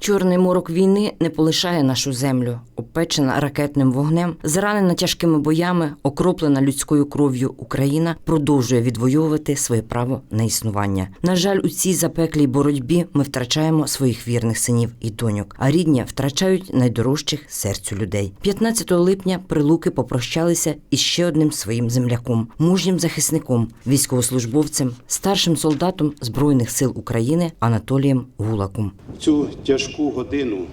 Чорний морок війни не полишає нашу землю, обпечена ракетним вогнем, зранена тяжкими боями, окроплена людською кров'ю Україна продовжує відвоювати своє право на існування. На жаль, у цій запеклій боротьбі ми втрачаємо своїх вірних синів і доньок, а рідні втрачають найдорожчих серцю людей. 15 липня прилуки попрощалися із ще одним своїм земляком, мужнім захисником, військовослужбовцем, старшим солдатом Збройних сил України Анатолієм Гулаком. Цю тяжку годину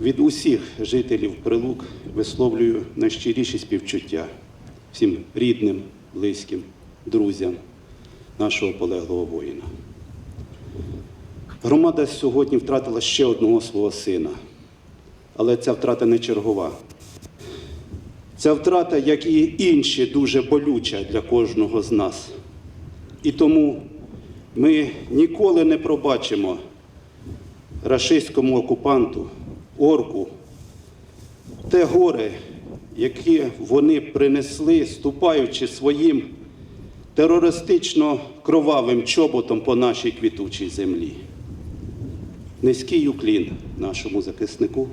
від усіх жителів Прилук висловлюю найщиріші співчуття всім рідним, близьким, друзям нашого полеглого воїна. Громада сьогодні втратила ще одного свого сина, але ця втрата не чергова. Ця втрата, як і інші, дуже болюча для кожного з нас. І тому ми ніколи не пробачимо рашистському окупанту, орку, те горе, яке вони принесли, ступаючи своїм терористично кровавим чоботом по нашій квітучій землі. Низький уклін нашому захиснику,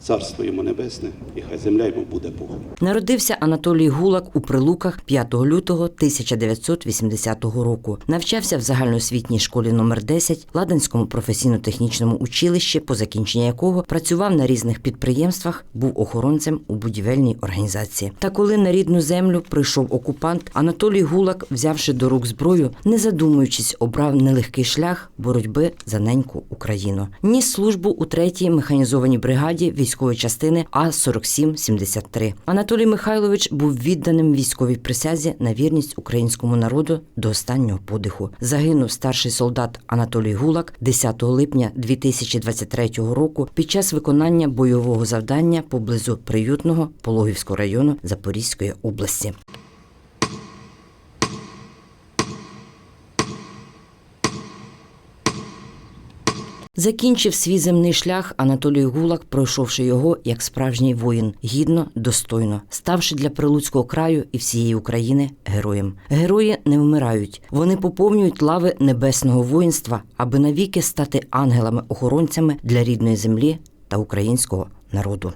царство йому небесне, і хай земля йому буде Богом. Народився Анатолій Гулак у Прилуках 5 лютого 1980 року. Навчався в загальноосвітній школі номер 10 Ладанському професійно-технічному училищі, по закінченні якого працював на різних підприємствах, був охоронцем у будівельній організації. Та коли на рідну землю прийшов окупант, Анатолій Гулак, взявши до рук зброю, не задумуючись, обрав нелегкий шлях боротьби за неньку Україну. Ніс службу у 3-й механізованій бригаді військової частини А 4773 Анатолій Михайлович був відданим військовій присязі на вірність українському народу до останнього подиху. Загинув старший солдат Анатолій Гулак 10 липня 2023 року під час виконання бойового завдання поблизу приютного Пологівського району Запорізької області. Закінчив свій земний шлях Анатолій Гулак, пройшовши його як справжній воїн, гідно, достойно, ставши для Прилуцького краю і всієї України героєм. Герої не вмирають, вони поповнюють лави небесного воїнства, аби навіки стати ангелами-охоронцями для рідної землі та українського народу.